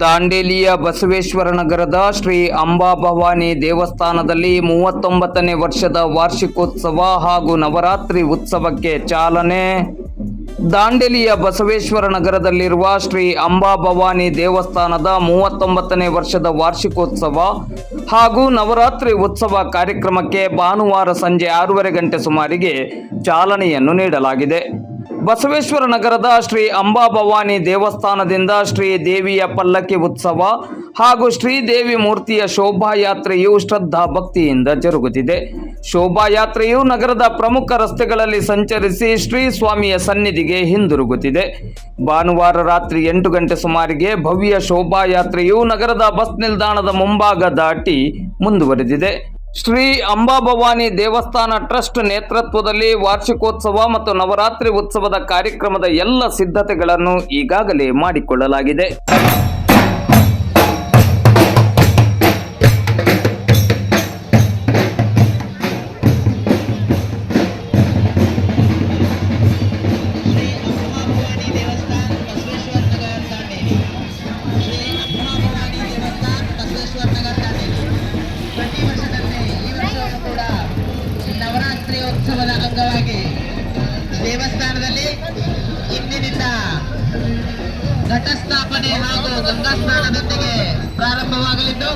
ದಾಂಡೇಲಿಯ ಬಸವೇಶ್ವರ ನಗರದ ಶ್ರೀ ಅಂಬಾಭವಾನಿ ದೇವಸ್ಥಾನದಲ್ಲಿ ಮೂವತ್ತೊಂಬತ್ತನೇ ವರ್ಷದ ವಾರ್ಷಿಕೋತ್ಸವ ಹಾಗೂ ನವರಾತ್ರಿ ಉತ್ಸವಕ್ಕೆ ಚಾಲನೆ. ದಾಂಡೇಲಿಯ ಬಸವೇಶ್ವರ ನಗರದಲ್ಲಿರುವ ಶ್ರೀ ಅಂಬಾಭವಾನಿ ದೇವಸ್ಥಾನದ ಮೂವತ್ತೊಂಬತ್ತನೇ ವರ್ಷದ ವಾರ್ಷಿಕೋತ್ಸವ ಹಾಗೂ ನವರಾತ್ರಿ ಉತ್ಸವ ಕಾರ್ಯಕ್ರಮಕ್ಕೆ ಭಾನುವಾರ ಸಂಜೆ ಆರೂವರೆ ಗಂಟೆ ಸುಮಾರಿಗೆ ಚಾಲನೆಯನ್ನು ನೀಡಲಾಗಿದೆ. ಬಸವೇಶ್ವರ ನಗರದ ಶ್ರೀ ಅಂಬಾಭವಾನಿ ದೇವಸ್ಥಾನದಿಂದ ಶ್ರೀ ದೇವಿಯ ಪಲ್ಲಕ್ಕಿ ಉತ್ಸವ ಹಾಗೂ ಶ್ರೀದೇವಿ ಮೂರ್ತಿಯ ಶೋಭಾಯಾತ್ರೆಯು ಶ್ರದ್ಧಾ ಭಕ್ತಿಯಿಂದ ಜರುಗುತ್ತಿದೆ. ಶೋಭಾಯಾತ್ರೆಯು ನಗರದ ಪ್ರಮುಖ ರಸ್ತೆಗಳಲ್ಲಿ ಸಂಚರಿಸಿ ಶ್ರೀ ಸ್ವಾಮಿಯ ಸನ್ನಿಧಿಗೆ ಹಿಂದಿರುಗುತ್ತಿದೆ. ಭಾನುವಾರ ರಾತ್ರಿ ಎಂಟು ಗಂಟೆ ಸುಮಾರಿಗೆ ಭವ್ಯ ಶೋಭಾಯಾತ್ರೆಯು ನಗರದ ಬಸ್ ನಿಲ್ದಾಣದ ಮುಂಭಾಗ ದಾಟಿ ಮುಂದುವರೆದಿದೆ. ಶ್ರೀ ಅಂಬಾಭವಾನಿ ದೇವಸ್ಥಾನ ಟ್ರಸ್ಟ್ ನೇತೃತ್ವದಲ್ಲಿ ವಾರ್ಷಿಕೋತ್ಸವ ಮತ್ತು ನವರಾತ್ರಿ ಉತ್ಸವದ ಕಾರ್ಯಕ್ರಮದ ಎಲ್ಲ ಸಿದ್ಧತೆಗಳನ್ನು ಈಗಾಗಲೇ ಮಾಡಿಕೊಳ್ಳಲಾಗಿದೆ. ಅಂಗವಾಗಿ ದೇವಸ್ಥಾನದಲ್ಲಿ ಇಂದಿನಿಂದ ಘಟಸ್ಥಾಪನೆ ಹಾಗೂ ಗಂಗಾ ಸ್ನಾನದೊಂದಿಗೆ ಪ್ರಾರಂಭವಾಗಲಿದ್ದು